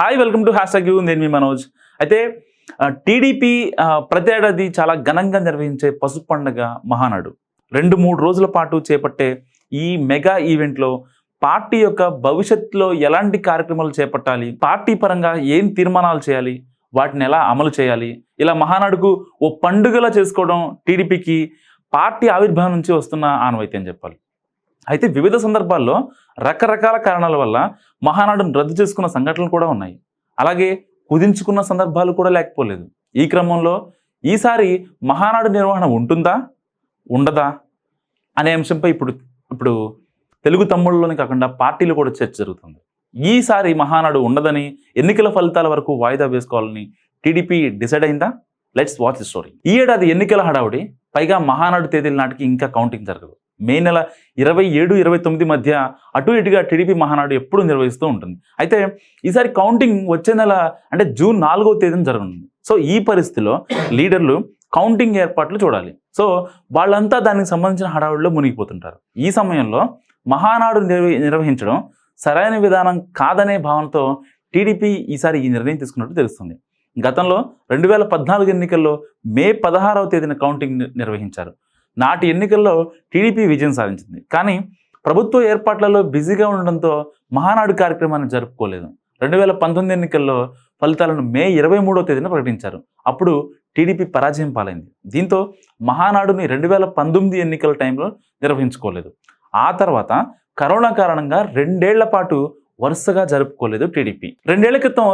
Hi welcome to hash you నేను మీ మనోజ్. అయితే టీడీపీ ప్రతి ఏడాది చాలా ఘనంగా నిర్వహించే పసుపు పండుగ మహానాడు. రెండు మూడు రోజుల పాటు చేపట్టే ఈ మెగా ఈవెంట్లో పార్టీ యొక్క భవిష్యత్తులో ఎలాంటి కార్యక్రమాలు చేపట్టాలి పార్టీ పరంగా ఏం తీర్మానాలు చేయాలి వాటిని ఎలా అమలు చేయాలి ఇలా మహానాడుకు ఓ పండుగలా చేసుకోవడం టీడీపీకి పార్టీ ఆవిర్భావం నుంచి వస్తున్న ఆనవాయితీ అని చెప్పాలి. అయితే వివిధ సందర్భాల్లో రకరకాల కారణాల వల్ల మహానాడును రద్దు చేసుకున్న సంఘటనలు కూడా ఉన్నాయి. అలాగే కుదించుకున్న సందర్భాలు కూడా లేకపోలేదు. ఈ క్రమంలో ఈసారి మహానాడు నిర్వహణ ఉంటుందా? ఉండదా? అనే అంశంపై ఇప్పుడు ఇప్పుడు తెలుగు తమ్ముళ్ళలోనే కాకుండా పార్టీలు కూడా చర్చ జరుగుతుంది. ఈసారి మహానాడు ఉండదని ఎన్నికల ఫలితాల వరకు వాయిదా వేసుకోవాలని టీడీపీ డిసైడ్ అయిందా? Let's watch the story. ఈ ఏడాది ఎన్నికల హడావుడి పైగా మహానాడు తేదీల నాటికి ఇంకా కౌంటింగ్ జరగదు. మే నెల ఇరవై ఏడు ఇరవై తొమ్మిది మధ్య అటు ఇటుగా టీడీపీ మహానాడు ఎప్పుడు నిర్వహిస్తూ ఉంటుంది. అయితే ఈసారి కౌంటింగ్ వచ్చే నెల అంటే జూన్ నాలుగవ తేదీన జరగనుంది. సో ఈ పరిస్థితిలో లీడర్లు కౌంటింగ్ ఏర్పాట్లు చూడాలి. సో వాళ్ళంతా దానికి సంబంధించిన హడావుడిలో మునిగిపోతుంటారు. ఈ సమయంలో మహానాడు నిర్వ నిర్వహించడం సరైన విధానం కాదనే భావనతో టీడీపీ ఈసారి ఈ నిర్ణయం తీసుకున్నట్టు తెలుస్తుంది. గతంలో రెండు వేల పద్నాలుగు ఎన్నికల్లో మే పదహారవ తేదీన కౌంటింగ్ నిర్వహించారు. నాటి ఎన్నికల్లో టీడీపీ విజయం సాధించింది. కానీ ప్రభుత్వ ఏర్పాట్లలో బిజీగా ఉండడంతో మహానాడు కార్యక్రమాన్ని జరుపుకోలేదు. రెండు వేల పంతొమ్మిది ఎన్నికల్లో ఫలితాలను మే ఇరవై మూడో తేదీన ప్రకటించారు. అప్పుడు టీడీపీ పరాజయం పాలైంది. దీంతో మహానాడుని రెండు వేల పంతొమ్మిది ఎన్నికల టైంలో నిర్వహించుకోలేదు. ఆ తర్వాత కరోనా కారణంగా రెండేళ్ళ పాటు వరుసగా జరుపుకోలేదు టీడీపీ. రెండేళ్ళ క్రితం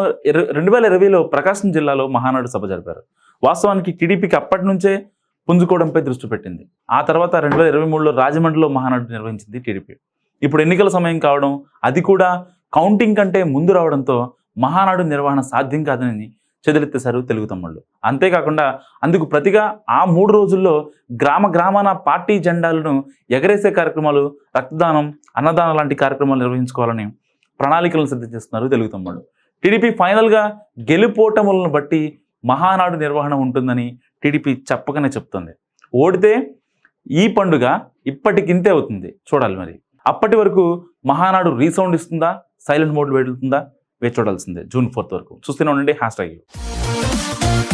రెండు వేల ఇరవైలో ప్రకాశం జిల్లాలో మహానాడు సభ జరిపారు. వాస్తవానికి టీడీపీకి అప్పటి నుంచే పుంజుకోవడంపై దృష్టి పెట్టింది. ఆ తర్వాత రెండు వేల ఇరవై మూడులో రాజమండ్రిలో మహానాడు నిర్వహించింది టీడీపీ. ఇప్పుడు ఎన్నికల సమయం కావడం అది కూడా కౌంటింగ్ కంటే ముందు రావడంతో మహానాడు నిర్వహణ సాధ్యం కాదని చెదిరెత్తేశారు తెలుగు తమ్ముళ్ళు. అంతేకాకుండా అందుకు ప్రతిగా ఆ మూడు రోజుల్లో గ్రామ గ్రామాన పార్టీ జెండాలను ఎగరేసే కార్యక్రమాలు రక్తదానం అన్నదానం లాంటి కార్యక్రమాలు నిర్వహించుకోవాలని ప్రణాళికలను సిద్ధం చేస్తున్నారు తెలుగు తమ్ముళ్ళు. టీడీపీ ఫైనల్గా గెలుపోటములను బట్టి మహానాడు నిర్వహణ ఉంటుందని టీడీపీ చెప్పకనే చెప్తుంది. ఓడితే ఈ పండుగ ఇప్పటికింతే అవుతుంది. చూడాలి మరి. అప్పటి వరకు మహానాడు రీసౌండ్ ఇస్తుందా? సైలెంట్ మోడ్ వెళ్తుందా? వేచి చూడాల్సిందే. జూన్ ఫోర్త్ వరకు. చూస్తూనే ఉండండి. Hash tag.